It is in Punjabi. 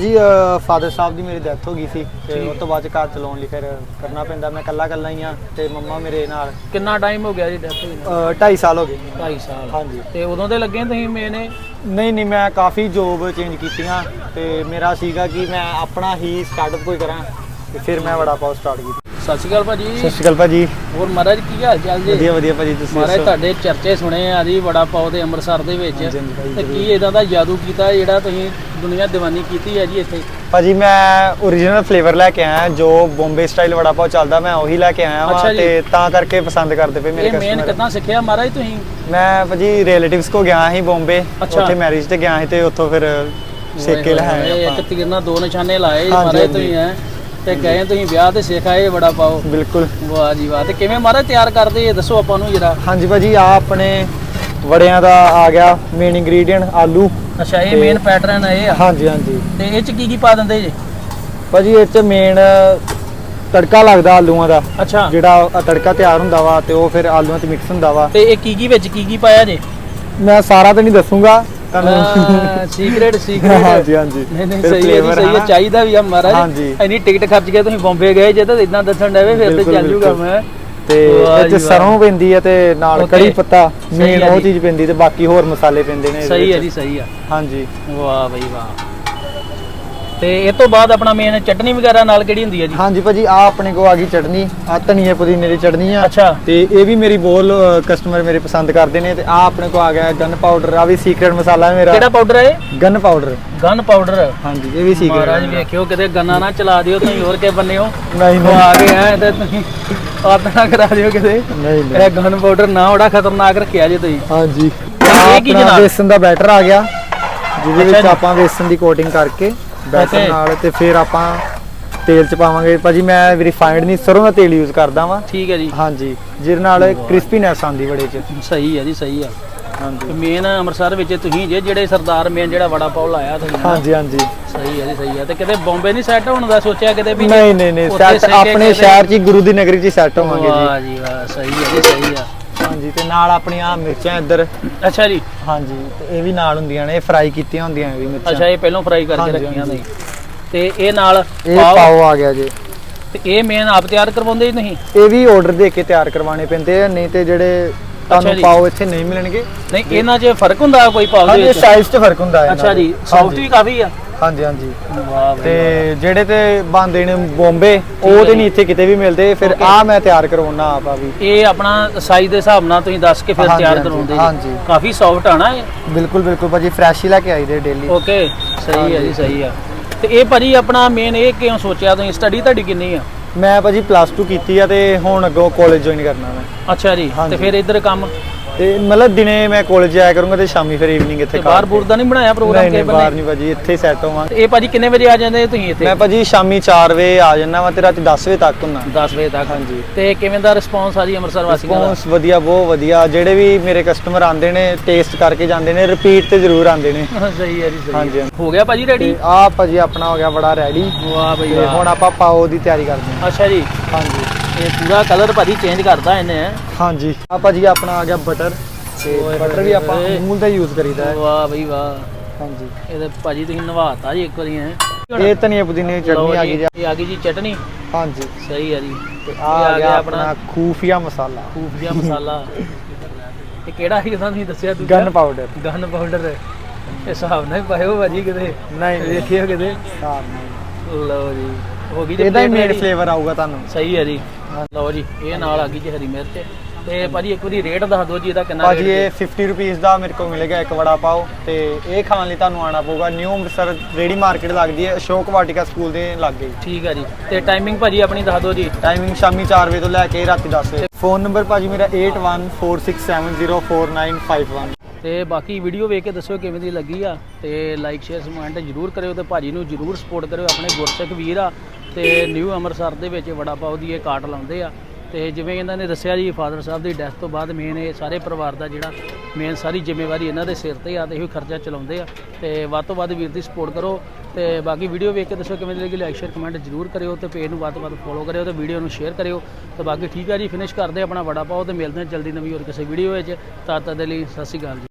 ਜੀ ਫਾਦਰ ਸਾਹਿਬ ਦੀ ਮੇਰੀ ਡੈਥ ਹੋ ਗਈ ਸੀ ਤੇ। ਉਸ ਤੋਂ ਬਾਅਦ ਘਰ ਚਲਾਉਣ ਲਈ ਫਿਰ ਕਰਨਾ ਪੈਂਦਾ। ਮੈਂ ਇਕੱਲਾ ਇਕੱਲਾ ਹੀ ਆ ਤੇ ਮੰਮਾ ਮੇਰੇ ਨਾਲ। ਕਿੰਨਾ ਟਾਈਮ ਹੋ ਗਿਆ ਜੀ ਡੈਥ ਹੋਈ ਨੂੰ? 2.5 ਸਾਲ ਹੋ ਗਏ। 2.5 ਸਾਲ। ਹਾਂਜੀ। ਤੇ ਉਦੋਂ ਦੇ ਲੱਗੇ ਤੁਸੀਂ ਮੇਨ ਨਹੀਂ ਨਹੀਂ ਮੈਂ ਕਾਫੀ ਜੋਬ ਚੇਂਜ ਕੀਤੀਆਂ ਤੇ ਮੇਰਾ ਸੀਗਾ ਕਿ ਮੈਂ ਆਪਣਾ ਹੀ ਸਟਾਰਟਅਪ ਕੋਈ ਕਰਾਂ ਤੇ ਫਿਰ ਮੈਂ ਵੜਾ ਪਾਓ ਸਟਾਰਟ ਕੀਤਾ। ਸਤਿ ਸ਼੍ਰੀ ਅਕਾਲ ਭਾਜੀ। ਸਤਿ ਸ਼੍ਰੀ ਅਕਾਲ ਭਾਜੀ। ਹੋਰ ਮਹਾਰਾਜ ਕੀ ਹਾਲ ਚਾਲ ਜੀ? ਵਧੀਆ ਵਧੀਆ ਭਾਜੀ ਤੁਸੀਂ ਮਹਾਰਾਜ? ਤੁਹਾਡੇ ਚਰਚੇ ਸੁਣੇ ਆ ਜੀ ਵੜਾ ਪਾਓ ਦੇ ਅੰਮ੍ਰਿਤਸਰ ਦੇ ਵਿੱਚ ਤੇ। ਕੀ ਇਦਾਂ ਦਾ ਜਾਦੂ ਕੀਤਾ ਜਿਹੜਾ ਤੁਸੀਂ ਦੁਨੀਆ ਦੀਵਾਨੀ ਕੀਤੀ ਹੈ ਜੀ ਇੱਥੇ? ਭਾਜੀ ਮੈਂ origignal ਫਲੇਵਰ ਲੈ ਕੇ ਆਇਆ ਜੋ ਬੰਬੇ ਸਟਾਈਲ ਵੜਾ ਪਾਓ ਚੱਲਦਾ ਮੈਂ ਉਹੀ ਲੈ ਕੇ ਆਇਆ ਅੱਛਾ ਜੀ। ਤੇ ਤਾਂ ਕਰਕੇ ਪਸੰਦ ਕਰਦੇ ਪਏ ਮੇਰੇ ਇਹ ਮੇਨ ਕਸਟਮਰ ਕਿੱਦਾਂ ਸਿੱਖਿਆ ਮਹਾਰਾਜ ਤੁਸੀਂ? ਮੈਂ ਭਾਜੀ ਰਿਲੇਟਿਵਸ ਕੋ ਗਿਆ ਸੀ ਬੰਬੇ ਅੱਛਾ। ਉੱਥੇ ਮੈਰਿਜ ਤੇ ਗਿਆ ਸੀ ਤੇ ਉੱਥੋਂ ਫਿਰ ਸਿੱਖ ਕੇ ਆਪਾਂ। ਇੱਕ ਤੀਰ ਨਾਲ ਦੋ ਨਿਸ਼ਾਨੇ ਲਾਏ ਜੀ ਹਾਂਜੀ, ਮਹਾਰਾਜ ਹਾਂਜੀ। ਤੁਸੀਂ ਹੈ। ਤੇ ਗਏ ਤੁਸੀਂ ਵਿਆਹ ਤੇ ਸਿੱਖ ਆਏ ਵੜਾ ਪਾਓ। ਬਿਲਕੁਲ। ਵਾਹ ਜੀ ਵਾਹ। ਤੇ ਕਿਵੇਂ ਮਹਾਰਾਜ ਤਿਆਰ ਕਰਦੇ ਇਹ? ਦੱਸੋ ਆਪਾਂ ਨੂੰ ਜਰਾ। ਹਾਂਜੀ ਭਾਜੀ ਆ ਆਪਣੇ ਵੜਿਆਂ ਦਾ ਆ ਗਿਆ ਮੇਨ ਇੰਗਰੀਡੀਅੰਟ ਆਲੂ ਅੱਛਾ ਇਹ ਤੇ- ਮੇਨ ਪੈਟਰਨ ਇਹ ਆ? ਹਾਂਜੀ ਹਾਂਜੀ। ਤੇ ਇਹ ਚ ਕੀ ਕੀ ਪਾ ਦਿੰਦੇ ਜੀ? ਭਾਜੀ ਇਹ ਚ ਮੇਨ ਤੜਕਾ ਲੱਗਦਾ ਆਲੂਆਂ ਦਾ। ਅੱਛਾ। ਜਿਹੜਾ ਤੜਕਾ ਤਿਆਰ ਹੁੰਦਾ ਵਾ ਤੇ ਉਹ ਫਿਰ ਆਲੂਆਂ 'ਚ ਮਿਕਸ ਹੁੰਦਾ ਵਾ। ਤੇ ਇਹ ਕੀ ਕੀ ਵਿੱਚ ਕੀ ਕੀ ਪਾਇਆ ਜੀ? ਮੈਂ ਸਾਰਾ ਤਾਂ ਨਹੀਂ ਦੱਸੂਗਾ ਸੀਕ੍ਰੇਟ ਸੀਕ੍ਰੇਟ ਹਾਂਜੀ ਹਾਂਜੀ। ਨਹੀਂ ਨਹੀਂ ਫਿਰ ਸਹੀ ਹੈ ਜੀ flavor ਸਹੀ ਹੈ। ਚਾਹੀਦਾ ਵੀ ਆ ਮਹਾਰਾਜ। ਹਾਂਜੀ। ਇੰਨੀ ਟਿਕਟ ਖਰਚ ਕੇ ਤੁਸੀਂ ਬੰਬੇ ਗਏ ਜੇ ਤਾਂ ਇਦਾਂ ਦੱਸਣ ਡਵੇ ਫਿਰ ਤੇ ਬਿਲਕੁਲ, ਚੱਲ ਜੂਗਾ ਬਿਲਕੁਲ। ਮੈਂ। ਤੇ ਵਾਹ ਜੀ ਵਾਹ। ਸਰੋਂ ਪੈਂਦੀ ਹੈ ਤੇ ਨਾਲ Okay. ਕੜੀ ਪੱਤਾ ਸਹੀ ਮੇਨ ਹੈ ਉਹ ਜੀ। ਚੀਜ਼ ਪੈਂਦੀ ਤੇ ਬਾਕੀ ਹੋਰ ਮਸਾਲੇ ਪੈਂਦੇ ਨੇ ਇਹਦੇ ਸਹੀ ਹੈ ਵਿੱਚ। ਜੀ ਸਹੀ ਆ ਹਾਂਜੀ ਵਾਹ ਬਈ ਵਾਹ ਤੇ ਇਹ ਤੋਂ ਬਾਅਦ ਆਪਣਾ ਮੇਨ ਚਟਨੀ ਵਗੈਰਾ ਨਾਲ ਕਿਹੜੀ ਹੁੰਦੀ ਹੈ ਜੀ? ਹਾਂਜੀ ਭਾਜੀ ਆ ਆਪਣੇ ਕੋ ਆ ਗਈ ਚਟਨੀ ਆ ਧਨੀਏ ਪੁਦੀਨੇ ਦੀ ਚਟਨੀ ਆ। ਅੱਛਾ। ਤੇ ਇਹ ਵੀ ਮੇਰੀ ਬਹੁਤ ਕਸਟਮਰ ਮੇਰੇ ਪਸੰਦ ਕਰਦੇ ਨੇ ਤੇ ਆ ਆਪਣੇ ਕੋ ਆ ਗਿਆ ਗਨ ਪਾਊਡਰ ਆ ਵੀ ਸੀਕ੍ਰੇਟ ਮਸਾਲਾ ਹੈ ਮੇਰਾ। ਕਿਹੜਾ ਪਾਊਡਰ ਹੈ ਇਹ? ਗਨ ਪਾਊਡਰ ਗਨ ਪਾਊਡਰ ਹਾਂਜੀ ਇਹ ਵੀ ਮਹਾਰਾਜ ਸੀਕ੍ਰੇਟ ਵੇਖਿਓ ਕਿਤੇ ਗੰਨਾ ਨਾ ਚਲਾ ਦਿਓ ਤੁਸੀਂ ਹੋਰ ਕੇ ਬੰਨਿਓ ਨਹੀਂ ਉਹ ਨਹੀਂ ਆ ਗਏ ਆ ਤੇ ਤੁਸੀਂ ਆਦਨਾ ਕਰਾ ਦਿਓ ਕਿਤੇ। ਨਹੀਂ ਨਹੀਂ। ਇਹ ਗਨ ਪਾਊਡਰ ਨਾ ਬੜਾ ਖਤਰਨਾਕ ਰੱਖਿਆ ਜੇ ਤੁਸੀਂ। ਹਾਂਜੀ। ਇਹ ਕੀ ਜਨਾਬ? ਬੇਸਨ ਦਾ ਬੈਟਰ ਆ ਗਿਆ ਜਿਹਦੇ ਵਿੱਚ। ਆਪਾਂ ਬੇਸਨ ਦੀ ਕੋਟਿੰਗ ਕਰਕੇ Okay. ਨਾਲ ਤੇ ਫਿਰ ਆਪਾਂ ਤੇਲ ਚ ਪਾਵਾਂਗੇ। ਭਾਜੀ ਮੈਂ ਰਿਫਾਈਨਡ ਨਹੀਂ ਸਰੋਂ ਦਾ ਤੇਲ ਯੂਜ਼ ਕਰਦਾ ਵਾਂ। ਠੀਕ ਹੈ ਜੀ। ਹਾਂਜੀ ਜਿਹਦੇ ਨਾਲ ਕ੍ਰਿਸਪੀਨੈਸ ਆਉਂਦੀ ਬੜੇ ਚ। ਸਹੀ ਹੈ ਜੀ ਸਹੀ ਆ ਹਾਂਜੀ। ਮੇਨ ਅੰਮ੍ਰਿਤਸਰ ਵਿੱਚ ਤੁਸੀਂ ਜੇ ਜਿਹੜੇ ਸਰਦਾਰ ਮੇਨ ਜਿਹੜਾ ਵੜਾ ਪਾਉ ਲਾਇਆ ਤੁਸੀਂ। ਹਾਂਜੀ ਹਾਂਜੀ। ਸਹੀ ਹੈ ਜੀ ਸਹੀ ਹੈ। ਤੇ ਕਿਤੇ ਬੰਬੇ ਨਹੀਂ ਸੈੱਟ ਹੋਣ ਦਾ ਸੋਚਿਆ ਕਿਤੇ ਵੀ? ਨਹੀਂ ਨਹੀਂ ਨਹੀਂ ਸੈੱਟ ਆਪਣੇ ਸ਼ਹਿਰ ਚ ਹੀ ਗੁਰੂ ਦੀ ਨਗਰੀ ਚ ਹੀ ਸੈੱਟ ਹੋਵਾਂਗੇ ਜੀ। ਵਾਹ ਜੀ ਵਾਹ ਸਹੀ ਹੈ ਜੀ ਸਹੀ ਆ ਹਾਂਜੀ ਤੇ ਨਾਲ ਆਪਣੀਆਂ ਮਿਰਚਾਂ ਇੱਧਰ। ਅੱਛਾ ਜੀ। ਹਾਂਜੀ ਤੇ ਇਹ ਵੀ ਨਾਲ ਹੁੰਦੀਆਂ ਨੇ ਫਰਾਈ ਕੀਤੀਆਂ ਹੁੰਦੀਆਂ ਇਹ ਵੀ ਮਿਰਚਾਂ। ਅੱਛਾ ਇਹ ਪਹਿਲਾਂ ਫਰਾਈ ਕਰਕੇ ਹਾਂਜੀ, ਰੱਖੀਆਂ ਹਾਂਜੀ। ਨੇ। ਤੇ ਇਹ ਨਾਲ ਇਹ ਪਾਓ। ਪਾਓ ਆ ਗਿਆ ਜੀ। ਤੇ ਇਹ ਮੇਨ ਆਪ ਤਿਆਰ ਕਰਵਾਉਂਦੇ ਜੀ ਨਹੀਂ ਇਹ ਵੀ ਆਰਡਰ ਦੇ ਕੇ ਤਿਆਰ ਕਰਵਾਉਣੇ ਪੈਂਦੇ ਆ ਨਹੀਂ ਤੇ ਜਿਹੜੇ ਤੁਹਾਨੂੰ ਜੀ। ਪਾਓ ਇੱਥੇ ਨਹੀਂ ਮਿਲਣਗੇ। ਨਹੀਂ ਇਹਨਾਂ 'ਚ ਫ਼ਰਕ ਹੁੰਦਾ ਕੋਈ ਪਾਓ ਦੇ ਹਾਂਜੀ ਵਿੱਚ? ਸਾਈਜ਼ 'ਚ ਫ਼ਰਕ ਹੁੰਦਾ ਹੈ ਅੱਛਾ ਜੀ। ਸੌਫਟ ਹਾਂਜੀ, ਵੀ ਕਾਫੀ ਆ। ਹਾਂਜੀ ਹਾਂਜੀ। ਵਾਹ ਤੇ ਜਿਹੜੇ ਤੇ ਬੰਦੇ ਨੇ ਬੰਬੇ ਉਹ ਤੇ। ਨਹੀਂ ਇੱਥੇ ਕਿਤੇ ਵੀ ਮਿਲਦੇ ਫਿਰ Okay. ਆ ਮੈਂ ਤਿਆਰ ਕਰਵਾਉਣਾ ਆਪ ਵੀ। ਇਹ ਆਪਣਾ ਸਾਈਜ਼ ਦੇ ਹਿਸਾਬ ਨਾਲ ਤੁਸੀਂ ਦੱਸ ਕੇ ਫਿਰ ਹਾਂਜੀ, ਤਿਆਰ ਹਾਂਜੀ, ਕਰਵਾਉਂਦੇ ਹਾਂਜੀ। ਕਾਫੀ ਸੌਫਟ ਆ ਨਾ ਇਹ? ਬਿਲਕੁਲ ਬਿਲਕੁਲ। ਭਾਜੀ ਫਰੈਸ਼ ਹੀ ਲੈ ਕੇ ਆਈਦੇ ਡੇਲੀ ਓਕੇ ਸਹੀ ਹੈ ਜੀ ਸਹੀ ਆ। ਤੇ ਇਹ ਭਾਜੀ ਆਪਣਾ ਮੇਨ ਇਹ ਕਿਉਂ ਸੋਚਿਆ ਤੁਸੀਂ? ਸਟੱਡੀ ਤੁਹਾਡੀ ਕਿੰਨੀ ਆ? ਮੈਂ ਭਾਜੀ ਪਲੱਸ 2 ਕੀਤੀ ਆ ਤੇ ਹੁਣ ਅੱਗੋਂ ਕਾਲਜ ਜੁਆਇਨ ਕਰਨਾ ਮੈਂ। ਅੱਛਾ ਜੀ ਹਾਂਜੀ। ਤੇ ਫਿਰ ਇੱਧਰ ਕੰਮ? ਤੇ ਮਤਲਬ ਦਿਨੇ ਮੈਂ ਕਾਲਜ ਜਾਇਆ ਕਰੂੰਗਾ ਤੇ ਸ਼ਾਮੀ ਫਿਰ ਈਵਨਿੰਗ ਇੱਥੇ ਤੇ ਬਾਹਰ ਬੂਰ ਦਾ ਨਹੀਂ ਬਣਾਇਆ ਪ੍ਰੋਗਰਾਮ ਨਹੀਂ ਬਾਹਰ ਨਹੀਂ ਭਾਜੀ ਇੱਥੇ ਸੈੱਟ ਹੋਵਾਂਗੇ ਇਹ ਭਾਜੀ ਕਿੰਨੇ ਵਜੇ ਆ ਜਾਂਦੇ ਤੁਸੀਂ ਇੱਥੇ? ਮੈਂ ਭਾਜੀ ਸ਼ਾਮੀ 4 ਵਜੇ ਆ ਜਾਣਾ ਵਾ ਤੇ ਰਾਤੀ 10 ਵਜੇ ਤੱਕ ਹੁੰਨਾ 10 ਵਜੇ ਤੱਕ ਹਾਂਜੀ। ਤੇ ਕਿਵੇਂ ਦਾ ਰਿਸਪੌਂਸ ਆ ਜੀ ਅੰਮ੍ਰਿਤਸਰ ਵਾਸੀਆਂ ਦਾ? ਰਿਸਪੌਂਸ ਵਧੀਆ ਬਹੁਤ ਵਧੀਆ। ਜਿਹੜੇ ਵੀ ਮੇਰੇ ਕਸਟਮਰ ਆਉਂਦੇ ਨੇ ਟੇਸਟ ਕਰਕੇ ਜਾਂਦੇ ਨੇ ਰਿਪੀਟ ਤੇ ਜ਼ਰੂਰ ਆਉਂਦੇ ਨੇ। ਸਹੀ ਹੈ ਜੀ ਸਹੀ ਹਾਂਜੀ, ਹੈ। ਹਾਂਜੀ। ਹੋ ਗਿਆ ਭਾਜੀ ਰੈਡੀ ਤੇ ਆ ਭਾਜੀ ਆਪਣਾ ਹੋ ਗਿਆ ਬੜਾ ਰੈਡੀ ਵਾਹ ਬਈ ਤੇ ਵਾਹ। ਹੁਣ ਆਪਾਂ ਪਾਓ ਦੀ ਤਿਆਰੀ ਕਰਦੇ ਹਾਂ। ਅੱਛਾ ਜੀ ਹਾਂਜੀ। ਇਹ ਪੂਰਾ ਕਲਰ ਭਾਜੀ ਚੇਂਜ ਕਰਦਾ ਇਹਨੇ। ਹਾਂਜੀ। ਆ ਭਾਜੀ ਆਪਣਾ ਆ ਗਿਆ ਬਟਰ ਤੇ ਓਏ ਬਟਰ ਵੀ ਆਪਾਂ ਹੋਏ। ਅਮੂਲ ਦਾ ਯੂਜ਼ ਕਰੀਦਾ ਹੈ। ਵਾਹ ਬਈ ਵਾਹ। ਹਾਂਜੀ। ਇਹਦੇ ਭਾਜੀ ਤੁਸੀਂ ਨਵਾਤਾ ਜੀ ਇੱਕ ਵਾਰੀ ਹੈ ਇਹ ਧਨੀਆ ਪੁਦੀਨੇ ਦੀ ਚਟਨੀ ਆ ਗਈ ਜੀ ਇਹ ਆ ਗਈ ਜੀ ਚਟਨੀ। ਹਾਂਜੀ। ਸਹੀ ਹੈ ਜੀ। ਤੇ ਇਹ ਆ ਆ ਗਿਆ ਆਪਣਾ ਖੂਫੀਆ ਮਸਾਲਾ। ਖੂਬ ਜਿਹਾ ਮਸਾਲਾ। ਇਹ ਕਿਹੜਾ ਸੀ ਤੁਹਾਨੂੰ ਦੱਸਿਆ ਤੁਸੀਂ ਗਨ ਪਾਊਡਰ ਗਨ ਪਾਊਡਰ ਇਹ ਹਿਸਾਬ ਨਾਲ ਹੀ ਪਾਇਓ ਭਾਜੀ ਕਿਤੇ। ਨਹੀਂ ਵੇਖਿਓ ਕਿਤੇ। ਲਓ ਜੀ। ਹੋ ਗਈ ਜੀ ਇਹਦਾ ਹੀ plate ready? ਫਲੇਵਰ ਆਊਗਾ ਤੁਹਾਨੂੰ। ਸਹੀ ਹੈ ਜੀ। ਲਓ ਜੀ ਇਹ ਨਾਲ ਆ ਗਈ ਜੀ ਹਰੀ ਮਿਰਚ। ਤੇ ਭਾਜੀ ਇੱਕ ਵਾਰੀ ਰੇਟ ਦੱਸ ਦਿਓ ਜੀ ਇਹਦਾ ਕਿੰਨਾ ਭਾਜੀ rate ਇਹ 50 ਰੁਪਏ ਦਾ ਮੇਰੇ ਕੋਲ ਮਿਲੇਗਾ ਇੱਕ ਵੜਾ ਪਾਓ। ਤੇ ਇਹ ਖਾਣ ਲਈ ਤੁਹਾਨੂੰ ਆਣਾ ਪਊਗਾ। ਨਿਊ ਅੰਮ੍ਰਿਤਸਰ ਰੇੜੀ ਮਾਰਕੀਟ ਲੱਗਦੀ ਹੈ ਅਸ਼ੋਕ ਵਾਟਿਕਾ ਸਕੂਲ ਦੇ ਲਾਗੇ। ਠੀਕ ਹੈ ਜੀ। ਤੇ ਟਾਈਮਿੰਗ ਭਾਜੀ ਆਪਣੀ ਦੱਸ ਦਿਓ ਜੀ। ਟਾਈਮਿੰਗ ਸ਼ਾਮੀ 4 ਵਜੇ ਤੋਂ ਲੈ ਕੇ ਰਾਤੀ 10 ਵਜੇ। ਫੋਨ ਨੰਬਰ ਭਾਜੀ ਮੇਰਾ 8146704951 ਤੇ ਬਾਕੀ ਵੀਡੀਓ ਵੇਖ ਕੇ ਦੱਸਿਓ ਕਿਵੇਂ ਦੀ ਲੱਗੀ ਆ। ਤੇ ਲਾਈਕ ਸ਼ੇਅਰ ਕਮੈਂਟ ਜਰੂਰ ਕਰਿਓ ਤੇ ਭਾਜੀ ਨੂੰ ਜਰੂਰ ਸਪੋਰਟ ਕਰਿਓ ਆਪਣੇ ਗੁਰਸਿੱਖ ਵੀਰ ਆ। ਤੇ ਨਿਊ ਅੰਮ੍ਰਿਤਸਰ ਦੇ ਵਿੱਚ ਵੜਾ ਪਾਓ ਦੀ ਇਹ ਕਾਟ ਲਾਉਂਦੇ ਆ। ਤੇ ਜਿਵੇਂ ਇਹਨਾਂ ਨੇ ਦੱਸਿਆ ਜੀ, ਫਾਦਰ ਸਾਹਿਬ ਦੀ ਡੈਥ ਤੋਂ ਬਾਅਦ ਮੇਨ ਇਹ ਸਾਰੇ ਪਰਿਵਾਰ ਦਾ ਜਿਹੜਾ ਮੇਨ ਸਾਰੀ ਜ਼ਿੰਮੇਵਾਰੀ ਇਹਨਾਂ ਦੇ ਸਿਰ ਤੇ ਆ ਤੇ ਇਹੋ ਖਰਚਾ ਚਲਾਉਂਦੇ ਆ। ਤੇ ਵੱਧ ਤੋਂ ਵੱਧ ਵੀਰ ਦੀ ਸਪੋਰਟ ਕਰੋ ਤੇ ਬਾਕੀ ਵੀਡੀਓ ਵੇਖ ਕੇ ਦੱਸੋ ਕਿਵੇਂ ਦੀ ਲੱਗੀ ਲਾਈਕ ਸ਼ੇਅਰ ਕਮੈਂਟ ਜਰੂਰ ਕਰਿਓ ਤੇ ਪੇਜ ਨੂੰ ਵੱਧ ਤੋਂ ਵੱਧ ਫੋਲੋ ਕਰਿਓ ਤੇ ਵੀਡੀਓ ਨੂੰ ਸ਼ੇਅਰ ਕਰਿਓ। ਤੇ ਬਾਕੀ ਠੀਕ ਆ ਜੀ ਫਿਨਿਸ਼ ਕਰਦੇ ਆ ਆਪਣਾ ਵੜਾ ਪਾਓ ਤੇ ਮਿਲਦੇ ਹਾਂ ਜਲਦੀ ਨਵੀਂ ਹੋਰ ਕਿਸੇ ਵੀਡੀਓ ਵਿੱਚ। ਤਦ ਤੱਕ ਦੇ ਲਈ ਸਤਿ ਸ਼੍ਰੀ ਅਕਾਲ ਜੀ।